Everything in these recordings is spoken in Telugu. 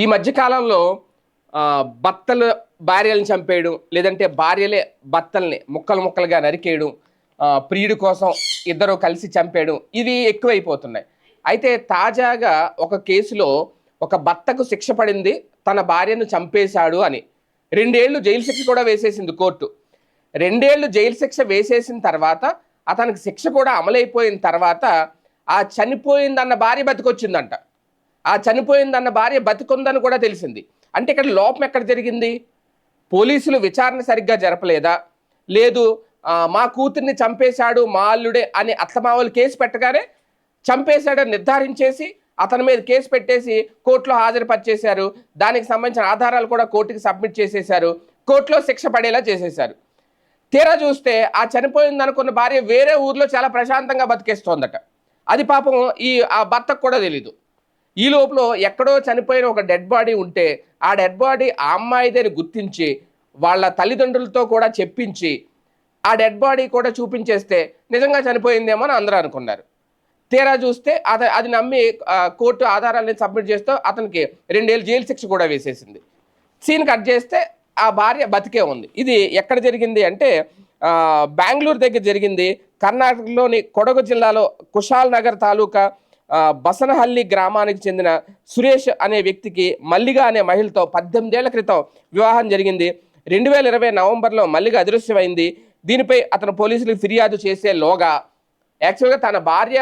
ఈ మధ్యకాలంలో భర్తలు భార్యలను చంపేయడం లేదంటే భార్యలే భర్తల్ని ముక్కలు ముక్కలుగా నరికేయడం ప్రియుడి కోసం ఇద్దరు కలిసి చంపేయడం ఇవి ఎక్కువైపోతున్నాయి. అయితే తాజాగా ఒక కేసులో ఒక భర్తకు శిక్ష పడింది తన భార్యను చంపేశాడు అని. రెండేళ్ళు జైలు శిక్ష కూడా వేసేసింది కోర్టు. రెండేళ్ళు జైలు శిక్ష వేసేసిన తర్వాత అతనికి శిక్ష కూడా అమలైపోయిన తర్వాత ఆ చనిపోయిందన్న భార్య బతికొచ్చిందంట. ఆ చనిపోయిందన్న భార్య బతికుందని కూడా తెలిసింది. అంటే ఇక్కడ లోపం ఎక్కడ జరిగింది? పోలీసులు విచారణ సరిగ్గా జరపలేదా? లేదు మా కూతుర్ని చంపేశాడు మా అల్లుడే అని అత్తమావలు కేసు పెట్టగానే చంపేశాడని నిర్ధారించేసి అతని మీద కేసు పెట్టేసి కోర్టులో హాజరుపరిచేశారు. దానికి సంబంధించిన ఆధారాలు కూడా కోర్టుకి సబ్మిట్ చేసేశారు. కోర్టులో శిక్ష పడేలా చేసేశారు. తీరా చూస్తే ఆ చనిపోయింది అనుకున్న భార్య వేరే ఊర్లో చాలా ప్రశాంతంగా బతికేస్తోందట. అది పాపం ఈ ఆ భర్తకు కూడా తెలీదు. ఈ లోపల ఎక్కడో చనిపోయిన ఒక డెడ్ బాడీ ఉంటే ఆ డెడ్ బాడీ ఆ అమ్మాయిదని గుర్తించి వాళ్ళ తల్లిదండ్రులతో కూడా చెప్పించి ఆ డెడ్ బాడీ కూడా చూపించేస్తే నిజంగా చనిపోయిందేమో అని అందరూ అనుకున్నారు. తీరా చూస్తే అత అది నమ్మి కోర్టు ఆధారాలని సబ్మిట్ చేస్తూ అతనికి రెండేళ్ళు జైలు శిక్ష కూడా వేసేసింది. సీన్ కట్ చేస్తే ఆ భార్య బతికే ఉంది. ఇది ఎక్కడ జరిగింది అంటే బెంగళూరు దగ్గర జరిగింది. కర్ణాటకలోని కొడగు జిల్లాలో కుషాల్ నగర్ తాలూకా బసనహల్లి గ్రామానికి చెందిన సురేష్ అనే వ్యక్తికి మల్లిగా అనే మహిళతో పద్దెనిమిదేళ్ళ క్రితం వివాహం జరిగింది. రెండు వేల ఇరవై నవంబర్లో మల్లిగా అదృశ్యమైంది. దీనిపై అతను పోలీసులకు ఫిర్యాదు చేసే లోగా యాక్చువల్గా తన భార్య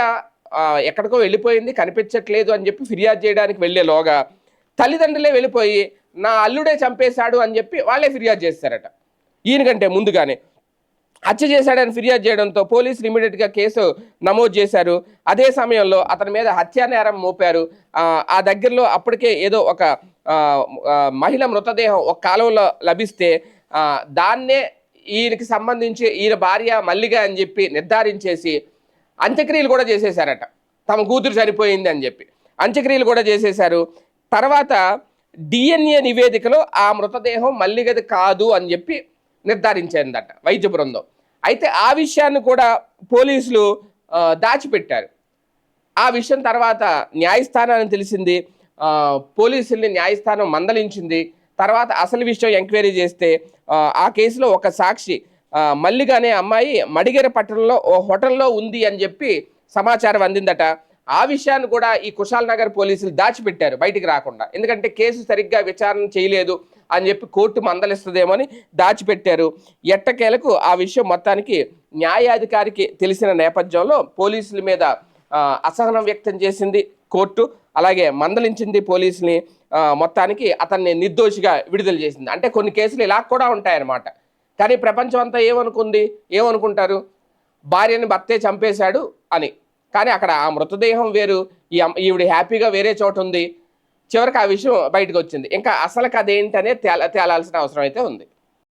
ఎక్కడికో వెళ్ళిపోయింది కనిపించట్లేదు అని చెప్పి ఫిర్యాదు చేయడానికి వెళ్ళే లోగా తల్లిదండ్రులే వెళ్ళిపోయి నా అల్లుడే చంపేశాడు అని చెప్పి వాళ్ళే ఫిర్యాదు చేస్తారట. ఈయనకంటే ముందుగానే హత్య చేశాడని ఫిర్యాదు చేయడంతో పోలీసులు ఇమీడియట్గా కేసు నమోదు చేశారు. అదే సమయంలో అతని మీద హత్యా నేరం మోపారు. ఆ, దగ్గరలో అప్పటికే ఏదో ఒక మహిళ మృతదేహం ఒక కాలువలో లభిస్తే దాన్నే ఈయనకి సంబంధించి ఈయన భార్య మల్లిగా అని చెప్పి నిర్ధారించేసి అంత్యక్రియలు కూడా చేసేశారట. తమ కూతురు చనిపోయింది అని చెప్పి. అంత్యక్రియలు కూడా చేసేశారు. తర్వాత డిఎన్ఏ నివేదికలో ఆ మృతదేహం మల్లిగది కాదు అని చెప్పి నిర్ధారించిందట వైద్య బృందం. అయితే ఆ విషయాన్ని కూడా పోలీసులు దాచిపెట్టారు. ఆ విషయం తర్వాత న్యాయస్థానాన్ని తెలిసింది పోలీసుల్ని న్యాయస్థానం మందలించింది. తర్వాత అసలు విషయం ఎంక్వైరీ చేస్తే ఆ, కేసులో ఒక సాక్షి ఆ, అనే అమ్మాయి మడిగేర పట్టణంలో ఓ హోటల్లో ఉంది అని చెప్పి సమాచారం అందిందట. ఆ విషయాన్ని కూడా ఈ కుషాల్ నగర్ పోలీసులు దాచిపెట్టారు బయటికి రాకుండా. ఎందుకంటే కేసు సరిగ్గా విచారణ చేయలేదు. అని చెప్పి కోర్టు మందలిస్తుందేమని దాచిపెట్టారు. ఎట్టకేలకు ఆ విషయం మొత్తానికి న్యాయాధికారికి తెలిసిన నేపథ్యంలో పోలీసుల మీద అసహనం వ్యక్తం చేసింది కోర్టు. అలాగే మందలించింది పోలీసుని మొత్తానికి అతన్ని నిర్దోషిగా విడుదల చేసింది. అంటే కొన్ని కేసులు ఇలా కూడా ఉంటాయన్నమాట. కానీ ప్రపంచం అంతా ఏమనుకుంది? ఏమనుకుంటారు? భార్యని భర్తే చంపేశాడు అని. కానీ అక్కడ ఆ మృతదేహం వేరు. ఈ ఈవిడ హ్యాపీగా వేరే చోట ఉంది. చివరికి ఆ విషయం బయటకు వచ్చింది. ఇంకా అసలు కథ ఏంటనే తేల తేలాల్సిన అవసరం అయితే ఉంది.